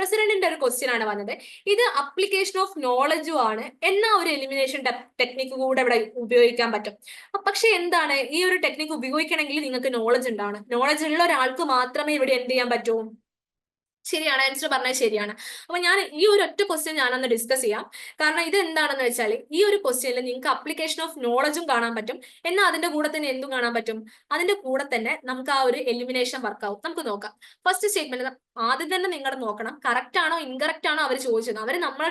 പ്രസിഡന്റിന്റെ ഒരു ക്വസ്റ്റ്യൻ ആണ് വന്നത്. ഇത് അപ്ലിക്കേഷൻ ഓഫ് നോളജും ആണ്. എന്ന ഒരു എലിമിനേഷൻ ടെക്നിക്ക് കൂടെ ഇവിടെ ഉപയോഗിക്കാൻ പറ്റും? പക്ഷെ എന്താണ്? ഈ ഒരു ടെക്നിക്ക് ഉപയോഗിക്കണമെങ്കിൽ നിങ്ങൾക്ക് നോളജ് ഉണ്ടാവണം. നോളജ് ഉള്ള ഒരാൾക്ക് മാത്രമേ ഇവിടെ എന്ത് ചെയ്യാൻ പറ്റൂ? ശരിയാണ്. ആൻസർ പറഞ്ഞത് ശരിയാണ്. അപ്പൊ ഞാൻ ഈ ഒരു ഒറ്റ ക്വസ്റ്റ്യൻ ഞാനൊന്ന് ഡിസ്കസ് ചെയ്യാം. കാരണം ഇത് എന്താണെന്ന് വെച്ചാൽ ഈ ഒരു ക്വസ്റ്റ്യനിൽ നിങ്ങൾക്ക് അപ്ലിക്കേഷൻ ഓഫ് നോളജും കാണാൻ പറ്റും. എന്നാൽ അതിന്റെ കൂടെ തന്നെ എന്തും കാണാൻ പറ്റും? അതിന്റെ കൂടെ തന്നെ നമുക്ക് ആ ഒരു എലിമിനേഷൻ വർക്ക് ആവും. നമുക്ക് നോക്കാം. ഫസ്റ്റ് സ്റ്റേറ്റ്മെന്റ് ആദ്യം തന്നെ നിങ്ങൾ നോക്കണം. കറക്റ്റ് ആണോ ഇൻകറക്റ്റ് ആണോ അവർ ചോദിച്ചത്. അവർ നമ്മളെ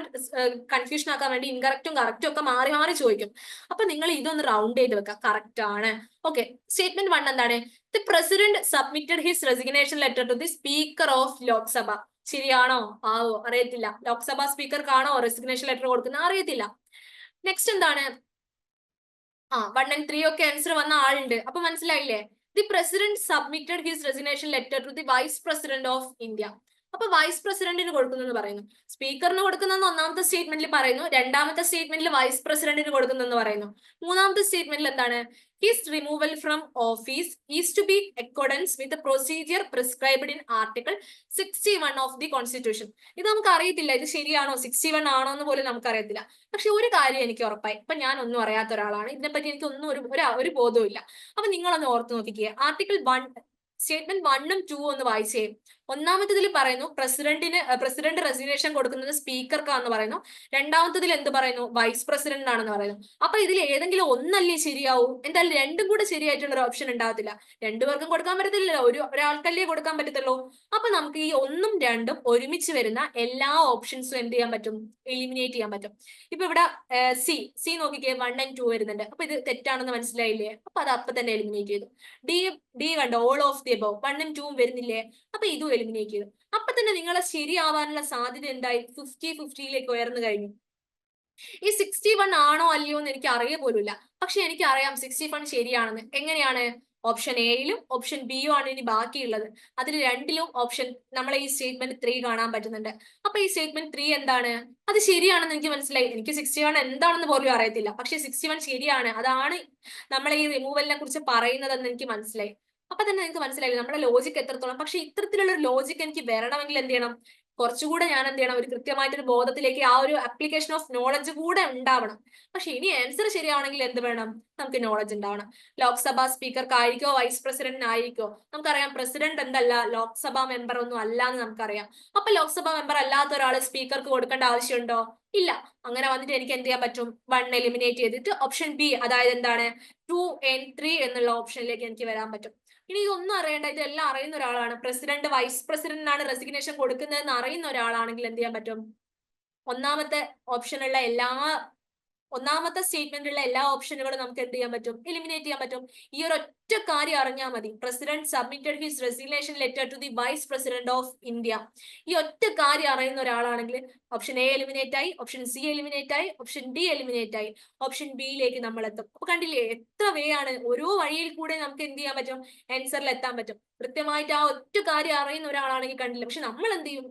കൺഫ്യൂഷൻ ആക്കാൻ വേണ്ടി ഇൻകറക്റ്റും കറക്റ്റും ഒക്കെ മാറി മാറി ചോദിക്കും. അപ്പൊ നിങ്ങൾ ഇതൊന്ന് റൗണ്ട് ചെയ്ത് വെക്കുക കറക്റ്റ് ആണ്. ഓക്കെ സ്റ്റേറ്റ്മെന്റ് വൺ എന്താണ്? The president submitted his resignation letter to the speaker of Lok Sabha ശരിയാണോ? ആവോ? അറിയത്തില്ല. ലോക്സഭാ സ്പീക്കർക്കാണോ റെസിഗ്നേഷൻ ലെറ്റർ കൊടുക്കുന്നത്? അറിയത്തില്ല. നെക്സ്റ്റ് എന്താണ്? ആ വൺ ആൻഡ് ത്രീ ഒക്കെ ആൻസർ വന്ന ആളുണ്ട്. അപ്പൊ മനസ്സിലായില്ലേ? the president submitted his resignation letter to the vice president of India. അപ്പൊ വൈസ് പ്രസിഡന്റിന് കൊടുക്കുന്നെന്ന് പറയുന്നു. സ്പീക്കറിന് കൊടുക്കുന്നെന്ന് ഒന്നാമത്തെ സ്റ്റേറ്റ്മെന്റിൽ പറയുന്നു. രണ്ടാമത്തെ സ്റ്റേറ്റ്മെന്റിൽ വൈസ് പ്രസിഡന്റിന് കൊടുക്കുന്നെന്ന് പറയുന്നു. മൂന്നാമത്തെ സ്റ്റേറ്റ്മെന്റിൽ എന്താണ്? His removal from office is to be accordance with procedure prescribed in article sixty one of the constitution ഇത് നമുക്ക് അറിയത്തില്ല ഇത് ശരിയാണോ? സിക്സ്റ്റി വൺ ആണോ എന്ന് പോലും നമുക്ക് അറിയത്തില്ല പക്ഷെ ഒരു കാര്യം എനിക്ക് ഉറപ്പായി. ഇപ്പൊ ഞാൻ ഒന്നും അറിയാത്ത ഒരാളാണ്. ഇതിനെപ്പറ്റി എനിക്ക് ഒന്നും ഒരു- ഒരു ബോധവും ഇല്ല അപ്പൊ നിങ്ങളൊന്ന് ഓർത്ത് നോക്കിക്കുക ആർട്ടിക്കിൾ വൺ സ്റ്റേറ്റ്മെന്റ് വണ്ണും ടു ഒന്ന് വായിച്ചേ. ഒന്നാമത്തതിൽ പറയുന്നു പ്രസിഡന്റിന് പ്രസിഡന്റ് റെസിഗ്നേഷൻ കൊടുക്കുന്നത് സ്പീക്കർക്കാന്ന് പറയുന്നു. രണ്ടാമത്തതിൽ എന്ത് പറയുന്നു? വൈസ് പ്രസിഡന്റ് ആണെന്ന് പറയുന്നു. അപ്പൊ ഇതിൽ ഏതെങ്കിലും ഒന്നല്ലേ ശരിയാവും? എന്തായാലും രണ്ടും കൂടെ ശരിയായിട്ടുള്ള ഒരു ഓപ്ഷൻ ഉണ്ടാവത്തില്ല രണ്ടുപേർക്കും കൊടുക്കാൻ പറ്റത്തില്ലല്ലോ. ഒരു ഒരാൾക്കല്ലേ കൊടുക്കാൻ പറ്റത്തുള്ളൂ. അപ്പൊ നമുക്ക് ഈ ഒന്നും രണ്ടും ഒരുമിച്ച് വരുന്ന എല്ലാ ഓപ്ഷൻസും എന്ത് ചെയ്യാൻ പറ്റും? എലിമിനേറ്റ് ചെയ്യാൻ പറ്റും. ഇപ്പൊ ഇവിടെ സി സി നോക്കിക്കേ വൺ ആൻഡ് ടു വരുന്നുണ്ട്. അപ്പൊ ഇത് തെറ്റാണെന്ന് മനസ്സിലായില്ലേ? അപ്പൊ അത് അപ്പൊ തന്നെ എലിമിനേറ്റ് ചെയ്തു. ഡി ഡി കണ്ടോ? All of the above. വണ്ണും ടൂവും വരുന്നില്ലേ? അപ്പൊ ഇതും എലിമിനേറ്റ് ചെയ്തു. അപ്പൊ തന്നെ നിങ്ങളെ ശരിയാവാനുള്ള സാധ്യത എന്തായി? ഫിഫ്റ്റി ഫിഫ്റ്റിയിലേക്ക് ഉയർന്നു കഴിഞ്ഞു. ഈ സിക്സ്റ്റി വൺ ആണോ അല്ലയോ എന്ന് എനിക്ക് അറിയ പോലുമില്ല. പക്ഷെ എനിക്ക് അറിയാം സിക്സ്റ്റി വൺ ശരിയാണെന്ന് എങ്ങനെയാണ് ഓപ്ഷൻ എയിലും ഓപ്ഷൻ ബിയും ആണ് ഇനി ബാക്കിയുള്ളത്. അതിൽ രണ്ടിലും ഓപ്ഷൻ നമ്മളെ ഈ സ്റ്റേറ്റ്മെന്റ് ത്രീ കാണാൻ പറ്റുന്നുണ്ട്. അപ്പൊ ഈ സ്റ്റേറ്റ്മെന്റ് ത്രീ എന്താണ്? അത് ശരിയാണെന്ന് എനിക്ക് മനസ്സിലായി. എനിക്ക് സിക്സ്റ്റി വൺ എന്താണെന്ന് പോലും അറിയത്തില്ല. പക്ഷെ സിക്സ്റ്റി വൺ ശരിയാണ്. അതാണ് നമ്മളെ ഈ റിമൂവലിനെ കുറിച്ച് പറയുന്നതെന്ന് എനിക്ക് മനസ്സിലായി. അപ്പൊ തന്നെ നിങ്ങൾക്ക് മനസ്സിലായി നമ്മുടെ ലോജിക്ക് എത്രത്തോളം. പക്ഷെ ഇത്തരത്തിലുള്ള ഒരു ലോജിക്ക് എനിക്ക് വരണമെങ്കിൽ എന്ത് ചെയ്യണം? കുറച്ചുകൂടെ ഞാൻ എന്ത് ചെയ്യണം? ഒരു കൃത്യമായിട്ടൊരു ബോധത്തിലേക്ക് ആ ഒരു അപ്ലിക്കേഷൻ ഓഫ് നോളജ് കൂടെ ഉണ്ടാവണം. പക്ഷെ ഇനി ആൻസർ ശരിയാവണമെങ്കിൽ എന്ത് വേണം? നമുക്ക് നോളജ് ഉണ്ടാവണം. ലോക്സഭാ സ്പീക്കർക്കായിരിക്കോ വൈസ് പ്രസിഡന്റിന് ആയിരിക്കോ? നമുക്കറിയാം പ്രസിഡന്റ് എന്തല്ല ലോക്സഭാ മെമ്പർ ഒന്നും അല്ല എന്ന് നമുക്കറിയാം. അപ്പൊ ലോക്സഭാ മെമ്പർ അല്ലാത്ത ഒരാൾ സ്പീക്കർക്ക് കൊടുക്കേണ്ട ആവശ്യമുണ്ടോ? ഇല്ല. അങ്ങനെ വന്നിട്ട് എനിക്ക് എന്ത് ചെയ്യാൻ പറ്റും? വൺ എലിമിനേറ്റ് ചെയ്തിട്ട് ഓപ്ഷൻ ബി അതായത് എന്താണ്? ടു എൻ ത്രീ എന്നുള്ള ഓപ്ഷനിലേക്ക് എനിക്ക് വരാൻ പറ്റും. ഇനി ഇതൊന്നും അറിയേണ്ട. ഇതെല്ലാം അറിയുന്ന ഒരാളാണ്. പ്രസിഡന്റ് വൈസ് പ്രസിഡന്റിനാണ് റെസിഗ്നേഷൻ കൊടുക്കുന്നതെന്ന് അറിയുന്ന ഒരാളാണെങ്കിൽ എന്ത് ചെയ്യാൻ പറ്റും? ഒന്നാമത്തെ ഓപ്ഷനുള്ള എല്ലാ ഒന്നാമത്തെ സ്റ്റേറ്റ്മെന്റിലുള്ള എല്ലാ ഓപ്ഷനുകളും നമുക്ക് എന്ത് ചെയ്യാൻ പറ്റും? എലിമിനേറ്റ് ചെയ്യാൻ പറ്റും. ഈ ഒരു ഒറ്റ കാര്യം അറിഞ്ഞാൽ മതി. President submitted his resignation letter to the vice president of India ഈ ഒറ്റ കാര്യം അറിയുന്ന ഒരാളാണെങ്കിൽ ഓപ്ഷൻ എ എലിമിനേറ്റ് ആയി ഓപ്ഷൻ സി എലിമിനേറ്റ് ആയി ഓപ്ഷൻ ഡി എലിമിനേറ്റ് ആയി ഓപ്ഷൻ ബിയിലേക്ക് നമ്മൾ എത്തും. അപ്പൊ കണ്ടില്ലേ എത്ര വേ ആണ് ഓരോ വഴിയിൽ കൂടെ നമുക്ക് എന്ത് ചെയ്യാൻ പറ്റും? ആൻസറിൽ എത്താൻ പറ്റും. കൃത്യമായിട്ട് ആ ഒറ്റ കാര്യം അറിയുന്ന ഒരാളാണെങ്കിൽ കണ്ടില്ല പക്ഷെ നമ്മൾ എന്ത് ചെയ്യും?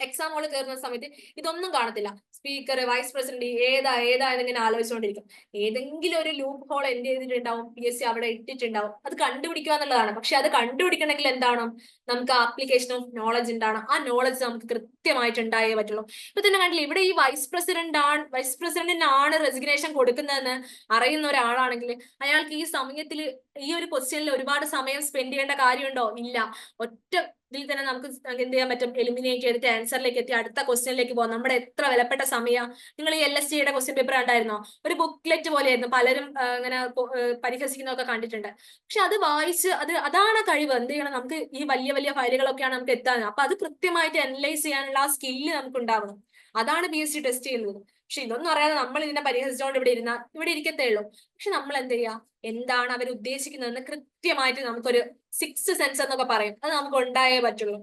എക്സാം ഹോളിൽ കയറുന്ന സമയത്ത് ഇതൊന്നും കാണത്തില്ല. സ്പീക്കർ വൈസ് പ്രസിഡന്റ് ഏതാ ഏതാ എന്നിങ്ങനെ ആലോചിച്ചുകൊണ്ടിരിക്കും. ഏതെങ്കിലും ഒരു ലൂപ്പ് ഹോൾ എന്ത് ചെയ്തിട്ടുണ്ടാവും? പി എസ് സി അവിടെ ഇട്ടിട്ടുണ്ടാവും. അത് കണ്ടുപിടിക്കുക എന്നുള്ളതാണ്. പക്ഷെ അത് കണ്ടുപിടിക്കണമെങ്കിൽ എന്താണ്? നമുക്ക് ആപ്ലിക്കേഷൻ ഓഫ് നോളജ് ഉണ്ടാവണം ആ നോളജ് നമുക്ക് കൃത്യമായിട്ട് ഉണ്ടായേ പറ്റുള്ളൂ. ഇപ്പൊ തന്നെ കണ്ടില്ല ഇവിടെ ഈ വൈസ് പ്രസിഡന്റ് ആണ് വൈസ് പ്രസിഡന്റിനാണ് റെസിഗ്നേഷൻ കൊടുക്കുന്നതെന്ന് അറിയുന്ന ഒരാളാണെങ്കിൽ അയാൾക്ക് ഈ സമയത്തിൽ ഈ ഒരു ക്വസ്റ്റ്യനിൽ ഒരുപാട് സമയം സ്പെൻഡ് ചെയ്യേണ്ട കാര്യമുണ്ടോ? ഇല്ല. ഒറ്റ ഇതിൽ തന്നെ നമുക്ക് എന്ത് ചെയ്യാൻ പറ്റും? എലിമിനേറ്റ് ചെയ്തിട്ട് ആൻസറിലേക്ക് എത്തി അടുത്ത ക്വസ്റ്റ്യനിലേക്ക് പോകാം. നമ്മുടെ എത്ര വിലപ്പെട്ട സമയം നിങ്ങൾ ഈ എൽ എസ് ടിയുടെ ക്വസ്റ്റ്യൻ പേപ്പർ കണ്ടായിരുന്നോ? ഒരു ബുക്ക്ലെറ്റ് പോലെയായിരുന്നു. പലരും ഇങ്ങനെ പരിഹസിക്കുന്നതൊക്കെ കണ്ടിട്ടുണ്ട്. പക്ഷെ അത് വായിച്ച് അത് അതാണ് കഴിവ്. എന്ത് ചെയ്യണം? നമുക്ക് ഈ വലിയ വലിയ ഫയലുകളൊക്കെയാണ് നമുക്ക് എത്താൻ. അപ്പൊ അത് കൃത്യമായിട്ട് അനലൈസ് ചെയ്യാനുള്ള ആ സ്കില്ല് നമുക്ക് ഉണ്ടാവണം. അതാണ് പി എസ് സി ടെസ്റ്റ് ചെയ്യുന്നത്. പക്ഷെ ഇതൊന്നും അറിയാതെ നമ്മൾ ഇതിനെ പരിഹസിച്ചുകൊണ്ട് ഇവിടെ ഇരുന്ന ഇവിടെ ഇരിക്കത്തേ ഉള്ളൂ. പക്ഷെ നമ്മൾ എന്ത് ചെയ്യുക എന്താണ് അവർ ഉദ്ദേശിക്കുന്നതെന്ന് കൃത്യമായിട്ട് നമുക്കൊരു സിക്സ് സെൻസ് എന്നൊക്കെ പറയും. അത് നമുക്ക് ഉണ്ടായേ പറ്റുള്ളൂ.